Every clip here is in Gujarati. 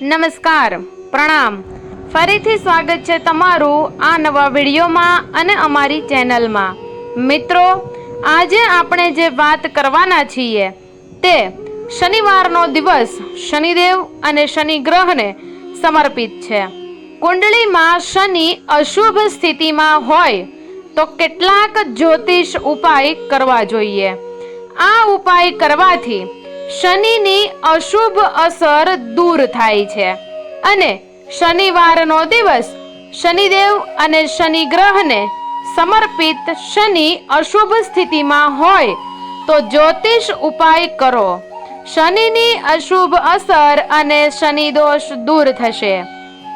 નમસ્કાર, પ્રણામ. ફરીથી સ્વાગત છે તમારું આ નવા વિડીયોમાં અને અમારી ચેનલમાં. મિત્રો, આજે આપણે જે વાત કરવાના છીએ તે શનિવારનો દિવસ શનિદેવ અને શનિ ગ્રહને સમર્પિત છે. કુંડળીમાં શનિ અશુભ સ્થિતિમાં હોય તો કેટલાક જ્યોતિષ ઉપાય કરવા જોઈએ. આ ઉપાય કરવાથી શનિની અશુભ અસર દૂર થાય છે. અને શનિવારનો દિવસ શનિદેવ અને શનિ ગ્રહને સમર્પિત શનિ અશુભ સ્થિતિમાં હોય તો જ્યોતિષ ઉપાય કરો. શનિની અશુભ અસર અને શનિ દોષ દૂર થશે.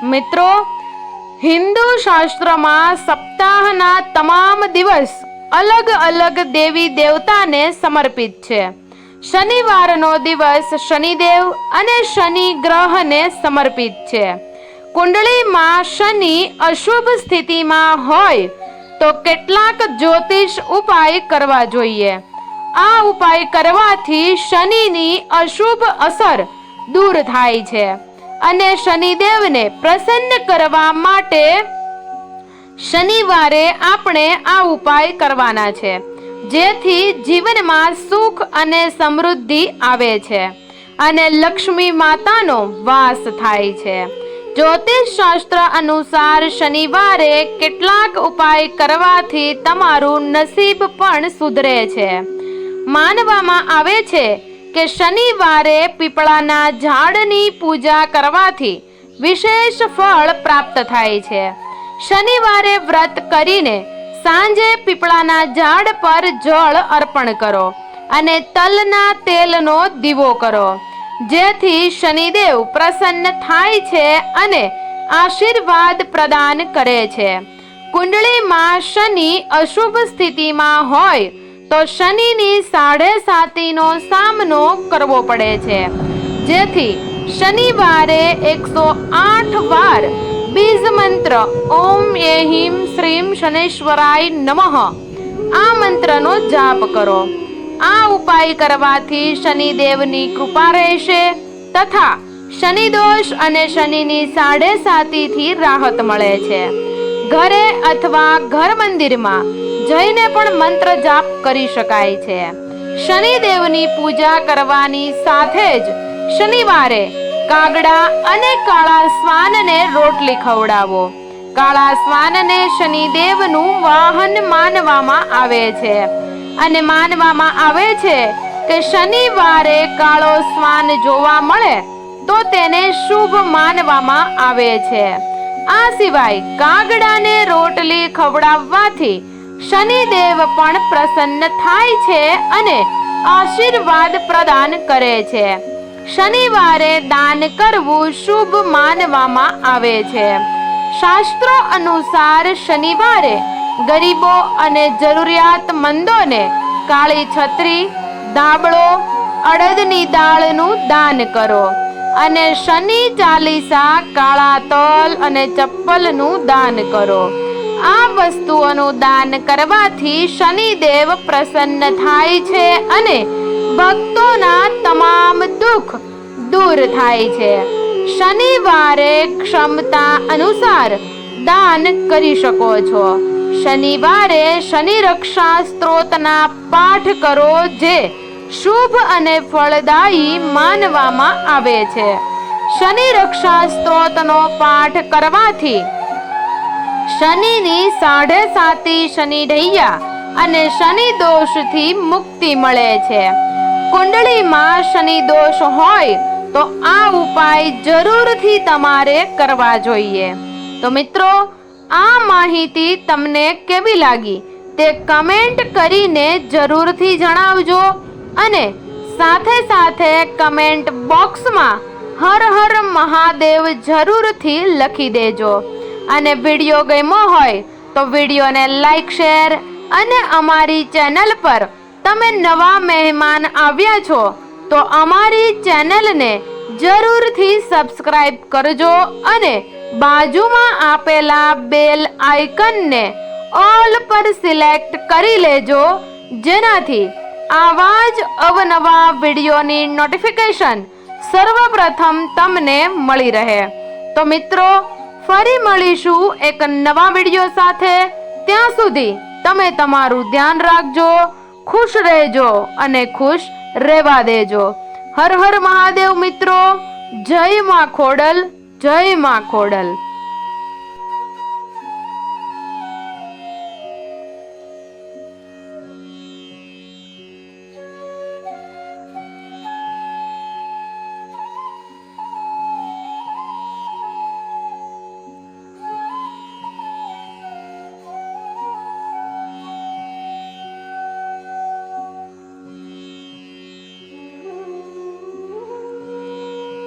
મિત્રો, હિન્દુ શાસ્ત્રમાં સપ્તાહના તમામ દિવસ અલગ અલગ દેવી દેવતાને સમર્પિત છે. શનિવારનો દિવસ શનિદેવ અને શનિ ગ્રહને સમર્પિત છે. કુંડળીમાં શનિ અશુભ સ્થિતિમાં હોય તો કેટલાક જ્યોતિષ ઉપાય કરવા જોઈએ. આ ઉપાય કરવાથી શનિની અશુભ અસર દૂર થાય છે અને શનિદેવને પ્રસન્ન કરવા માટે શનિવારે આપણે આ ઉપાય કરવાના છે. જેથી જીવનમાં સુખ અને સમૃદ્ધિ આવે છે અને લક્ષ્મી માતાનો વાસ થાય છે. જ્યોતિષ શાસ્ત્ર અનુસાર શનિવારે કેટલાક ઉપાય કરવાથી તમારું નસીબ પણ સુધરે છે. માનવામાં આવે છે કે શનિવારે પીપળાના ઝાડની પૂજા કરવાથી વિશેષ ફળ પ્રાપ્ત થાય છે. શનિવારે વ્રત કરીને સાંજે પીપળાના ઝાડ પર જળ અર્પણ કરો અને તલના તેલનો દીવો કરો. જેથી શનિદેવ પ્રસન્ન થાય છે અને આશીર્વાદ પ્રદાન કરે છે. કુંડળીમાં શનિ અશુભ સ્થિતિમાં હોય, તો શનિની સાડે સાતીનો સામનો કરવો પડે છે. જેથી શનિવારે એકસો આઠ વાર બીજ મંત્ર ઓમ એહિમ શ્રીમ શનેશ્વરાય નમઃ. આ મંત્રનો જાપ કરો. આ ઉપાય કરવાથી શનિદેવની કૃપા રહેશે તથા શનિ દોષ અને શનિની સાડે સાતીથી રાહત મળે છે. ઘરે અથવા ઘર મંદિરમાં જઈને પણ મંત્ર જાપ કરી શકાય છે. શનિદેવની પૂજા કરવાની સાથે જ શનિવારે કાગડા અને કાળા શ્વાનને રોટલી ખવડાવો. કાળા શ્વાનને શનિદેવનું વાહન માનવામાં આવે છે. અને માનવામાં આવે છે કે શનિવારે કાળો શ્વાન જોવા મળે તો તેને શુભ માનવામાં આવે છે. આ સિવાય કાગડાને રોટલી ખવડાવવાથી શનિદેવ પણ પ્રસન્ન થાય છે અને આશીર્વાદ પ્રદાન કરે છે. શનિવારે દાન કરવું શુભ માનવામાં આવે છે. શાસ્ત્રો અનુસાર શનિવારે ગરીબો અને જરૂરિયાતમંદોને કાળી છત્રી દાબળો અડદની દાળનું દાન કરો અને શનિ ચાલીસા કાળા તલ અને ચપ્પલનું દાન કરો. આ વસ્તુઓનું દાન કરવાથી શનિદેવ પ્રસન્ન થાય છે અને ભક્તોના તમામ દુઃખ દૂર થાય છે. શનિવારે ક્ષમતા અનુસાર દાન કરી શકો છો. શનિવારે શનિ રક્ષા સ્ત્રોતના પાઠ કરો જે શુભ અને ફળદાયી માનવામાં આવે છે. શનિ રક્ષા સ્ત્રોતનો પાઠ કરવાથી શનિની સાઢે સાતી શનિ ઢૈયા અને શનિ દોષથી મુક્તિ મળે છે. કુંડળીમાં શનિ દોષ હોય તો આ ઉપાય જરૂરથી તમારે કરવા જોઈએ. તો મિત્રો, આ માહિતી તમને કેવી લાગી? તે કમેન્ટ કરીને જરૂરથી જણાવજો અને સાથે સાથે કમેન્ટ બોક્સમાં હર હર મહાદેવ જરૂરથી લખી દેજો. અને વીડિયો ગમ્યો હોય તો વિડીયોને લાઈક, શેર અને અમારી ચેનલ પર તમે નવા મહેમાન આવ્યા છો તો અમારી ચેનલને જરૂરથી સબસ્ક્રાઇબ કરજો અને બાજુમાં આપેલા બેલ આઇકનને ઓલ પર સિલેક્ટ કરી લેજો, જેનાથી આવા જ અવનવા વિડીયોની નોટિફિકેશન સર્વપ્રથમ તમને મળી રહે. તો મિત્રો, ફરી મળીશું એક નવા વીડિયો સાથે. ત્યાં સુધી તમે તમારું ધ્યાન રાખજો, ખુશ રહેજો અને ખુશ રહેવા દેજો. હર હર મહાદેવ મિત્રો જય માં ખોડલ જય માં ખોડલ.